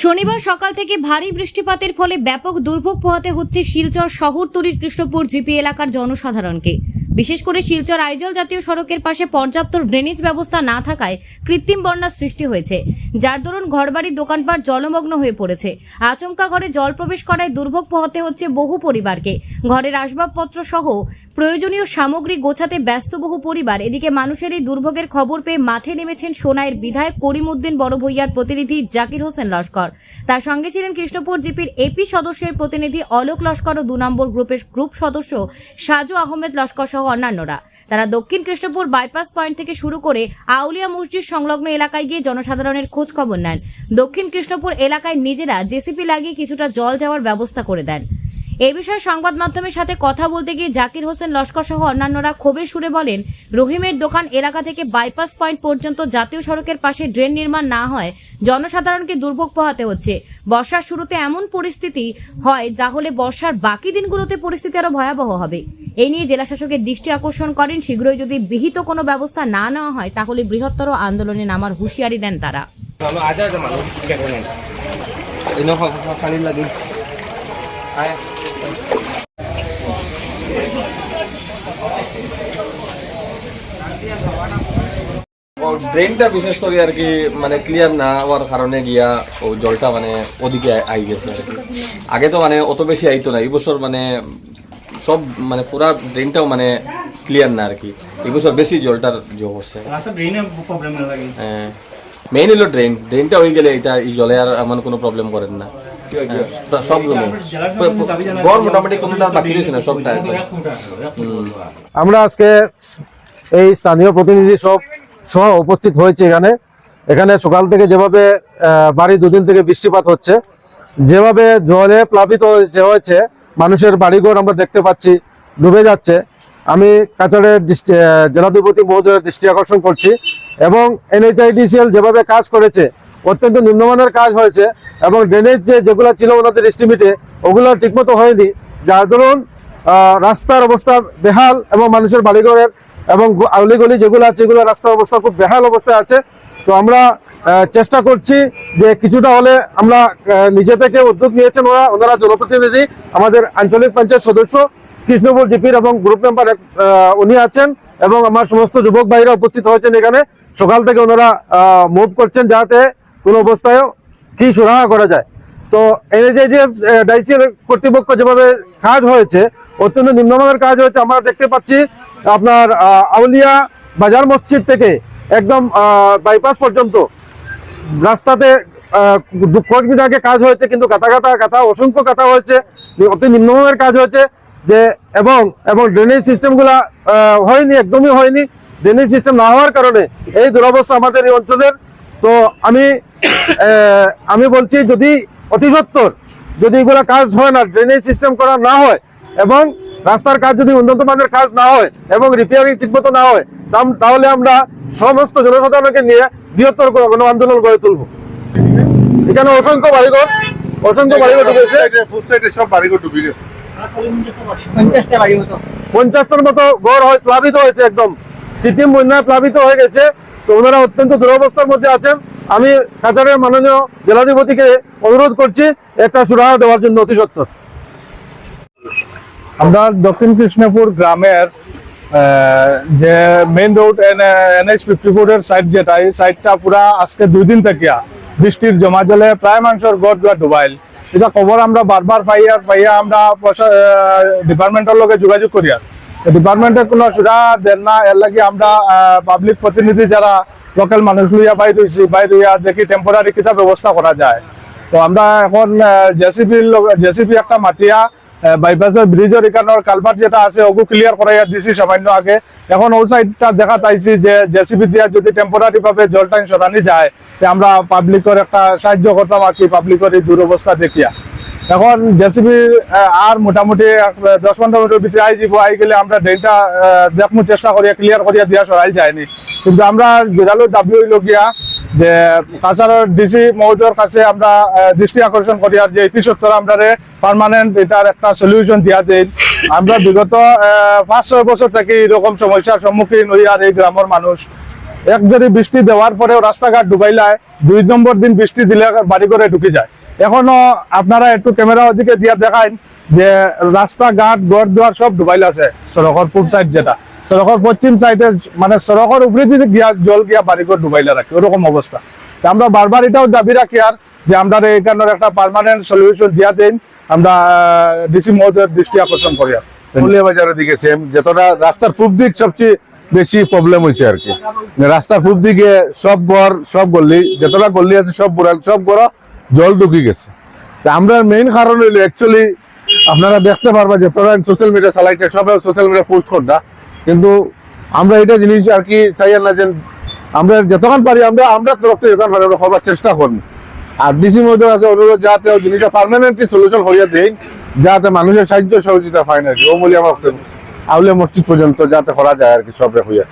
শনিবার সকাল থেকে ভারী বৃষ্টিপাতের ফলে ব্যাপক দুর্ভোগ পোহাতে হচ্ছে শিলচর শহরতলির কৃষ্ণপুর জিপি এলাকার জনসাধারণকে। বিশেষ করে শিলচর আইজল জাতীয় সড়কের পাশে পর্যাপ্ত ড্রেনেজ ব্যবস্থা না থাকায় কৃত্রিম বন্যার সৃষ্টি হয়েছে, যার দরুন ঘরবাড়ির দোকানপাট জলমগ্ন হয়ে পড়েছে। আচমকা ঘরে জল প্রবেশ করায় দুর্ভোগ পোহাতে হচ্ছে বহু পরিবারকে। ঘরের আসবাবপত্র সহ প্রয়োজনীয় সামগ্রী গোছাতে ব্যস্ত বহু পরিবার। এদিকে মানুষের এই দুর্ভোগের খবর পেয়ে মাঠে নেমেছেন সোনাইয়ের বিধায়ক করিমউদ্দিন বড় ভূঁইয়ার প্রতিনিধি জাকির হোসেন লস্কর। তার সঙ্গে ছিলেন কৃষ্ণপুর জিপির এপি সদস্যের প্রতিনিধি অলোক লস্কর ও দু নম্বর গ্রুপের গ্রুপ সদস্য সাজু আহমেদ লস্কর সহ অন্যান্যরা। তারা দক্ষিণ কৃষ্ণপুর বাইপাস পয়েন্ট থেকে শুরু করে আউলিয়া মসজিদ সংলগ্ন এলাকায় গিয়ে জনসাধারণের খোঁজ খবর নেন। দক্ষিণ কৃষ্ণপুর এলাকায় নিজেরা জেসিপি লাগিয়ে কিছুটা জল যাওয়ার ব্যবস্থা করে দেন। এ বিষয়ে সংবাদ মাধ্যমের সাথে কথা বলতে গিয়ে জাকির হোসেন লস্কর সহ অন্যান্যরা ক্ষোভের সুরে বলেন রহিমের দোকান এলাকা থেকে বাইপাস পয়েন্ট পর্যন্ত জাতীয় সড়কের পাশে ড্রেন নির্মাণ না হয় জনসাধারণকে দুর্ভোগ পোহাতে হচ্ছে। বর্ষার শুরুতে এমন পরিস্থিতি হয় তাহলে বর্ষার বাকি দিনগুলোতে পরিস্থিতি আরও ভয়াবহ হবে। এই নিয়ে জেলা শাসকের দৃষ্টি আকর্ষণ করেন শীঘ্রই যদি বিহিত কোনো ব্যবস্থা না নেওয়া হয় তাহলে বৃহত্তর আন্দোলনে নামার হুঁশিয়ারি দেন তারা। Lalu ড্রেনটা বিশেষ করে আর কি মানে ক্লিয়ার না হওয়ার কারণে গিয়া ও জলটা মানে ওদিকে আই গেছে আর কি। আগে তো মানে অত বেশি আইতো না এই বছর মানে সব মানে পুরা ড্রেনটাও মানে ক্লিয়ার না আর কি। এই বছর বেশি জলটার জো করছে। মেইন হলো ড্রেন ড্রেনটা হয়ে গেলে এটা এই জলে আর এমন কোনো প্রবলেম করেন না। হ্যাঁ, সব রুমে গড় মোটামুটি কোনোটা বাকি রয়েছে না সবটা আমরা আজকে এই স্থানীয় প্রতিনিধি সব সহ উপস্থিত হয়েছে এখানে। এখানে সকাল থেকে যেভাবে বাড়ি দুদিন থেকে বৃষ্টিপাত হচ্ছে যেভাবে জলে প্লাবিত হয়েছে হয়েছে মানুষের বাড়িঘর আমরা দেখতে পাচ্ছি ডুবে যাচ্ছে। আমি কাছাড়ের জেলাধিপতি মহোদয়ের দৃষ্টি আকর্ষণ করছি এবং এনএইচআইডিসিএল যেভাবে কাজ করেছে অত্যন্ত নিম্নমানের কাজ হয়েছে এবং ড্রেনেজ যে যেগুলো ছিল ওনাদের এস্টিমেটে ওগুলো ঠিকমতো হয়নি। যার আহ, রাস্তার অবস্থা বেহাল এবং মানুষের বাড়িঘরের এবং আউলিগলি যেগুলো আছে এগুলো রাস্তার অবস্থা খুব বেহাল অবস্থায় আছে। তো আমরা চেষ্টা করছি যে কিছুটা হলে আমরা নিজে থেকে উদ্যোগ নিয়েছেন ওরা ওনারা জনপ্রতিনিধি আমাদের আঞ্চলিক পঞ্চায়েত সদস্য কৃষ্ণপুর জিপির এবং গ্রুপ মেম্বার উনি আছেন এবং আমার সমস্ত যুবক ভাইরা উপস্থিত হয়েছেন এখানে। সকাল থেকে ওনারা মুভ করছেন যাতে কোনো অবস্থায়ও কি সুরাহা করা যায়। তো এনএচআইডিএস ডাইসিএর কর্তৃপক্ষ যেভাবে কাজ হয়েছে, অত্যন্ত নিম্নমানের কাজ হয়েছে, আমরা দেখতে পাচ্ছি আপনার আউলিয়া বাজার মসজিদ থেকে একদম বাইপাস পর্যন্ত রাস্তাতে কয়েকদিন আগে কাজ হয়েছে, কিন্তু কাতা কাতা কাতা অসংখ্য কাতা হয়েছে, অতি নিম্নমানের কাজ হয়েছে, যে এবং এবং ড্রেনেজ সিস্টেমগুলা হয়নি, একদমই হয়নি ড্রেনেজ সিস্টেম না হওয়ার কারণে এই দুরবস্থা আমাদের এই অঞ্চলের তো আমি আহ, আমি বলছি যদি অতি সত্তর যদি এগুলা কাজ হয় না ড্রেনেজ সিস্টেম করা না হয় এবং রাস্তার কাজ যদি উন্নত মানের কাজ না হয় এবং রিপেয়ারিং ঠিকমতো না হয় তাহলে আমরা সমস্ত জনসাধারণকে নিয়ে বৃহত্তর গণ আন্দোলন গড়ে তুলব। এখানে অসংখ্য বাড়িঘর অসংখ্য বাড়িঘর সব বাড়িঘর ডুবে গেছে। পঞ্চাশটার মতো গড় হয় প্লাবিত হয়েছে একদম। কৃত্রিম বন্যায় প্লাবিত হয়ে গেছে। তো ওনারা অত্যন্ত দুরবস্থার মধ্যে আছেন। আমি কাছাড়ের মাননীয় জেলাধিপতিকে অনুরোধ করছি, একটা সুরাহা দেওয়ার জন্য অতি সত্তর আমরা দক্ষিণ কৃষ্ণপুর গ্রামের যে main road NH fifty four এর সাইড যেটা, এই সাইডটা পুরা আজকে দুই দিন থেকে বৃষ্টির জমা জলে প্রায় মানুষের গড় দুয়া ডুবাইল। এটা খবর আমরা বারবার পাই আর পাইয়া আমরা ডিপার্টমেন্টের লগে যোগাযোগ করি আর ডিপার্টমেন্টে কোনো সুরা দেন না। এর লাগে আমরা পাবলিক প্রতিনিধি যারা লোকাল মানুষ লইয়া বাইর হয়েছি বাইর হইয়া দেখি টেম্পোরারি কিতা ব্যবস্থা করা যায়। তো আমরা এখন জেসিপি জেসিপি একটা মাতিয়া বাইপাসের ব্রিজের এখানের কালভার্ট যেটা আছে, ওগু ক্লিয়ার করাইয়া দিছি সামান্য আগে। এখন ওই সাইডটা দেখা পাইছি যে জেসিপি দিয়া যদি টেম্পোরারি ভাবে জলটা সরানি যায় আমরা পাবলিকের একটা সাহায্য করতাম আর কি পাবলিকের এই দুরবস্থা দেখিয়া। এখন জেসিবি আর মোটামুটি দশ পনেরো মিনিটের ভিতরে আই যাব আই গেলে আমরা ড্রেনটা দেখমু চেষ্টা করিয়া ক্লিয়ার করিয়া দিয়া সরাই যায়নি। কিন্তু আমরা জোরালো দাবি হইল গিয়া যে কাছাড়ের ডিসি মহোদয়ের কাছে আমরা দৃষ্টি আকর্ষণ করি আর যে ইতি সত্তর আমরা পার্মানেন্ট এটার একটা সলিউশন দিয়া দিন আমরা বিগত পাঁচ ছয় বছর থেকে এরকম সমস্যার সম্মুখীন হই আর এই গ্রামের মানুষ। এক যদি বৃষ্টি দেওয়ার পরেও রাস্তাঘাট ডুবাইলায়, দুই নম্বর দিন বৃষ্টি দিলে বাড়ি করে ঢুকে যায়। এখনও আপনারা একটু ক্যামেরা ওদিকে দিয়ে দেখান যে রাস্তাঘাট ঘর দুয়ার সব ডুবাইল আছে, সড়কের পূর্ব সাইড যেটা। সড়কের পশ্চিম সাইডে মানে সড়কের উপরে দিকে গিয়া জল গিয়া বাড়ি করে ডুবাইলে রাখে ওরকম অবস্থা। তা আমরা বারবার এটাও দাবি রাখি আর যে আমরা এখানের একটা পার্মানেন্ট সলিউশন দিয়া দিন, আমরা ডিসি মহোদয়ের দৃষ্টি আকর্ষণ করি বাজারের দিকে সেম যতটা রাস্তার পূব দিক সবচেয়ে বেশি প্রবলেম হয়েছে আর কি। মানে রাস্তার পূব দিকে সব ঘর, সব গল্লি যতটা গল্লি আছে সব বুড়াল সব ঘর জল ঢুকে গেছে। তা আমরা মেইন কারণ হইল অ্যাকচুয়ালি আপনারা দেখতে পারবা যে তোরা সোশ্যাল মিডিয়া চালাইতে সবাই সোশ্যাল মিডিয়া পোস্ট করতা কিন্তু আমরা এটা জিনিস আর কি চাই না যে আমরা যতক্ষণ পারি আমরা আমরা তরফ থেকে যতক্ষণ পারি আমরা হবার চেষ্টা করব। আর ডিসি মধ্যে আছে, অনুরোধ যাতে জিনিসটা পার্মানেন্টলি সলিউশন হইয়া দেয় যাতে মানুষের সাহায্য সহযোগিতা পায় না কি। ও বলি আমার। আউলিয়া মসজিদ পর্যন্ত যাতে করা যায় আর কি সব হইয়া।